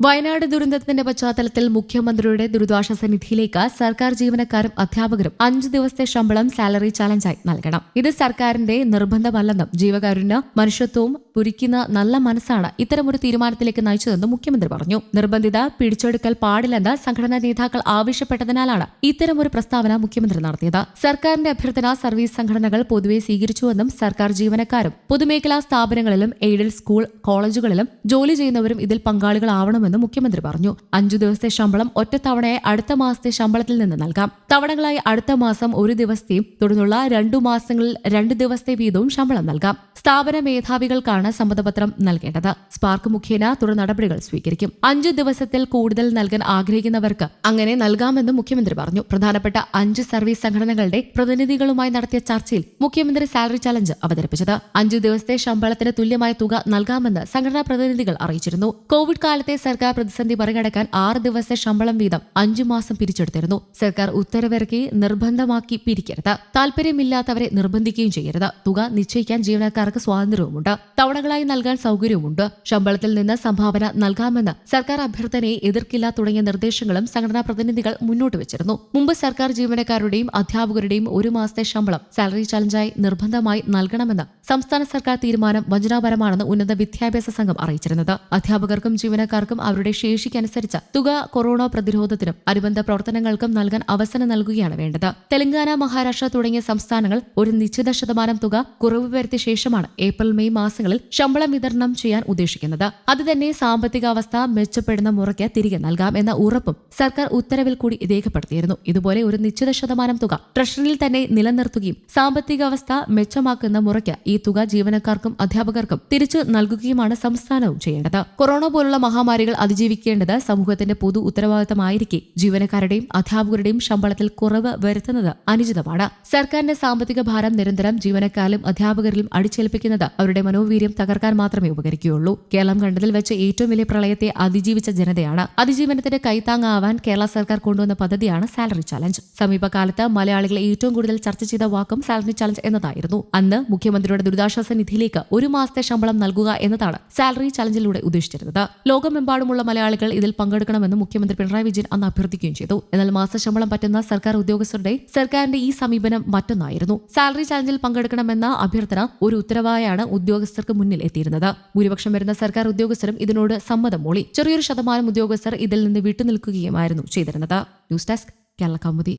വയനാട് ദുരന്തത്തിന്റെ പശ്ചാത്തലത്തിൽ മുഖ്യമന്ത്രിയുടെ ദുരിതാശ്വാസ നിധിയിലേക്ക് സർക്കാർ ജീവനക്കാരും അധ്യാപകരും അഞ്ച് ദിവസത്തെ ശമ്പളം സാലറി ചാലഞ്ചായി നൽകണം. ഇത് സർക്കാരിന്റെ നിർബന്ധമല്ലെന്നും ജീവകാരുണ്യ മനുഷ്യത്വവും പുരിക്കുന്ന നല്ല മനസ്സാണ് ഇത്തരമൊരു തീരുമാനത്തിലേക്ക് നയിച്ചതെന്നും മുഖ്യമന്ത്രി പറഞ്ഞു. നിർബന്ധിത പിടിച്ചെടുക്കൽ പാടില്ലെന്ന് സംഘടനാ നേതാക്കൾ ആവശ്യപ്പെട്ടതിനാലാണ് ഇത്തരമൊരു പ്രസ്താവന മുഖ്യമന്ത്രി നടത്തിയത്. സർക്കാരിന്റെ അഭ്യർത്ഥന സർവീസ് സംഘടനകൾ പൊതുവെ സ്വീകരിച്ചുവെന്നും സർക്കാർ ജീവനക്കാരും പൊതുമേഖലാ സ്ഥാപനങ്ങളിലും എയ്ഡൽ സ്കൂൾ കോളേജുകളിലും ജോലി ചെയ്യുന്നവരും ഇതിൽ പങ്കാളികളാവണമെന്നും മുഖ്യമന്ത്രി പറഞ്ഞു. അഞ്ചു ദിവസത്തെ ശമ്പളം ഒറ്റത്തവണയായി അടുത്ത മാസത്തെ ശമ്പളത്തിൽ നിന്ന് നൽകാം. തവണകളായി അടുത്ത മാസം ഒരു ദിവസത്തെയും തുടർന്നുള്ള രണ്ടു മാസങ്ങളിൽ രണ്ട് ദിവസത്തെ വീതവും ശമ്പളം നൽകാം. സ്ഥാപന മേധാവികൾക്കാണ് സമ്മതപത്രം നൽകേണ്ടത്. സ്പാർക്ക് മുഖേന തുടർ നടപടികൾ സ്വീകരിക്കും. അഞ്ച് ദിവസത്തിൽ കൂടുതൽ നൽകാൻ ആഗ്രഹിക്കുന്നവർക്ക് അങ്ങനെ നൽകാമെന്നും മുഖ്യമന്ത്രി പറഞ്ഞു. പ്രധാനപ്പെട്ട അഞ്ച് സർവീസ് സംഘടനകളുടെ പ്രതിനിധികളുമായി നടത്തിയ ചർച്ചയിൽ മുഖ്യമന്ത്രി സാലറി ചലഞ്ച് അവതരിപ്പിച്ചത്. അഞ്ചു ദിവസത്തെ ശമ്പളത്തിന് തുല്യമായ തുക നൽകാമെന്ന് സംഘടനാ പ്രതിനിധികൾ അറിയിച്ചിരുന്നു. കോവിഡ് കാലത്തെ സർക്കാർ പ്രതിസന്ധി മറികടക്കാൻ ആറ് ദിവസത്തെ ശമ്പളം വീതം അഞ്ചു മാസം പിരിച്ചെടുത്തിരുന്നു. സർക്കാർ ഉത്തരവിറക്കി നിർബന്ധമാക്കി പിരിക്കരുത്. താൽപര്യമില്ലാത്തവരെ നിർബന്ധിക്കുകയും ചെയ്യരുത്. തുക നിശ്ചയിക്കാൻ ജീവനക്കാർക്ക് സ്വാതന്ത്ര്യവുമുണ്ട്. തവണകളായി നൽകാൻ സൗകര്യവുമുണ്ട്. ശമ്പളത്തിൽ നിന്ന് സംഭാവന നൽകാമെന്ന് സർക്കാർ അഭ്യർത്ഥനയെ എതിർക്കില്ല തുടങ്ങിയ നിർദ്ദേശങ്ങളും സംഘടനാ പ്രതിനിധികൾ മുന്നോട്ട് വെച്ചിരുന്നു. മുമ്പ് സർക്കാർ ജീവനക്കാരുടെയും അധ്യാപകരുടെയും ഒരു മാസത്തെ ശമ്പളം സാലറി ചലഞ്ചായി നിർബന്ധമായി നൽകണമെന്ന് സംസ്ഥാന സർക്കാർ തീരുമാനം വഞ്ചനാപരമാണെന്ന് ഉന്നത വിദ്യാഭ്യാസ സംഘം അറിയിച്ചിരുന്നത്. അധ്യാപകർക്കും ജീവനക്കാർക്കും അവരുടെ ശേഷിക്കനുസരിച്ച് തുക കൊറോണ പ്രതിരോധത്തിനും അനുബന്ധ പ്രവർത്തനങ്ങൾക്കും നൽകാൻ അവസരം നൽകുകയാണ് വേണ്ടത്. തെലങ്കാന മഹാരാഷ്ട്ര തുടങ്ങിയ സംസ്ഥാനങ്ങൾ ഒരു നിശ്ചിത ശതമാനം തുക കുറവ് വരുത്തിയ ശേഷമാണ് ഏപ്രിൽ മെയ് മാസങ്ങളിൽ ശമ്പളം വിതരണം ചെയ്യാൻ ഉദ്ദേശിക്കുന്നത്. അതുതന്നെ സാമ്പത്തികാവസ്ഥ മെച്ചപ്പെടുന്ന മുറയ്ക്ക് തിരികെ നൽകാം എന്ന ഉറപ്പും സർക്കാർ ഉത്തരവിൽ കൂടി രേഖപ്പെടുത്തിയിരുന്നു. ഇതുപോലെ ഒരു നിശ്ചിത ശതമാനം തുക ട്രഷറിയിൽ തന്നെ നിലനിർത്തുകയും സാമ്പത്തികാവസ്ഥ മെച്ചമാക്കുന്ന മുറയ്ക്ക് ഈ തുക ജീവനക്കാർക്കും അധ്യാപകർക്കും തിരിച്ചു നൽകുകയുമാണ് സംസ്ഥാനവും ചെയ്യേണ്ടത്. കൊറോണ പോലുള്ള മഹാമാരികൾ അതിജീവിക്കേണ്ടത് സമൂഹത്തിന്റെ പൊതു ഉത്തരവാദിത്തമായിരിക്കെ ജീവനക്കാരുടെയും അധ്യാപകരുടെയും ശമ്പളത്തിൽ കുറവ് വരുത്തുന്നത് അനുചിതമാണ്. സർക്കാരിന്റെ സാമ്പത്തിക ഭാരം നിരന്തരം ജീവനക്കാരിലും അധ്യാപകരിലും അടിച്ചേൽപ്പിക്കുന്നത് അവരുടെ മനോവീര്യം തകർക്കാൻ മാത്രമേ ഉപകരിക്കുകയുള്ളൂ. കേരളം കണ്ടതിൽ വെച്ച് ഏറ്റവും വലിയ പ്രളയത്തെ അതിജീവിച്ച ജനതയാണ്. അതിജീവനത്തിന്റെ കൈത്താങ്ങാവാൻ കേരള സർക്കാർ കൊണ്ടുവന്ന പദ്ധതിയാണ് സാലറി ചലഞ്ച്. സമീപകാലത്ത് മലയാളികളെ ഏറ്റവും കൂടുതൽ ചർച്ച ചെയ്ത വാക്കും സാലറി ചലഞ്ച് എന്നതായിരുന്നു. അന്ന് മുഖ്യമന്ത്രിയുടെ ദുരിതാശ്വാസ നിധിയിലേക്ക് ഒരു മാസത്തെ ശമ്പളം നൽകുക എന്നതാണ് സാലറി ചലഞ്ചിലൂടെ ഉദ്ദേശിച്ചിരുന്നത്. ലോകമെമ്പാടുമുള്ള മലയാളികൾ ഇതിൽ പങ്കെടുക്കണമെന്ന് മുഖ്യമന്ത്രി പിണറായി വിജയൻ അന്ന് അഭ്യർത്ഥിക്കുകയും ചെയ്തു. എന്നാൽ മാസശമ്പളം പറ്റുന്ന സർക്കാർ ഉദ്യോഗസ്ഥരുടെ സർക്കാരിന്റെ ഈ സമീപനം മറ്റൊന്നായിരുന്നു. സാലറി ചലഞ്ചിൽ പങ്കെടുക്കണമെന്ന അഭ്യർത്ഥന ഒരു ഉത്തരവായാണ് ഉദ്യോഗസ്ഥർക്ക് മുന്നിൽ എത്തിയിരുന്നത്. ഭൂരിപക്ഷം വരുന്ന സർക്കാർ ഉദ്യോഗസ്ഥരും ഇതിനോട് സമ്മതം മൂളി. ചെറിയൊരു ശതമാനം ഉദ്യോഗസ്ഥർ ഇതിൽ നിന്ന് വിട്ടുനിൽക്കുകയുമായിരുന്നു ചെയ്തിരുന്നത്. News desk Kerala Kaumudi.